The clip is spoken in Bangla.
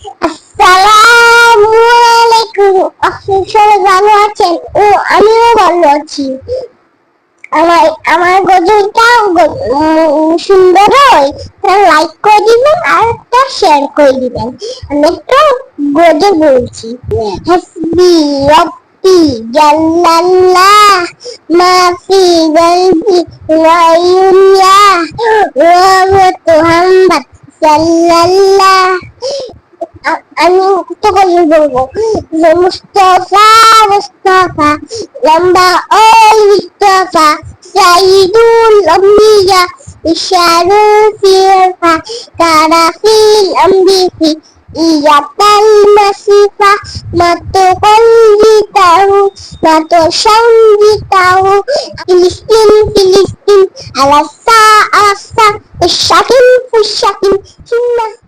আসসালামু আলাইকুম। আপনি সবাই ভালো আছেন? ও, আমিও ভালো আছি। আমার আমার গজলটা সুন্দর হয়। লাইক করে দিবেন আর একটা শেয়ার করে দিবেন। আমি একটা গজল বলছি। হাসবি, রব্বি, জাল্লাল্লাহ মা ফি কলবি গায়রুল্লাহ ওয়া মুহাম্মদ সাল্লাল্লাহ। আ- আমি তো গজল বলব। যে মুস্তফা মুস্তফা, লম্বা ওই মুস্তফা, সাইদুল আম্বিয়া ইশারুফিল কারাফিল আম্বিহি ইয়াতাল মাসিফা মাতো কলজিতাহু মাতো সঙ্গীতাহু ফিলিস্তিন ফিলিস্তিন, আলাসা আলাসা শাকিম ফুশাকিম চিন্না চিন্না পাপের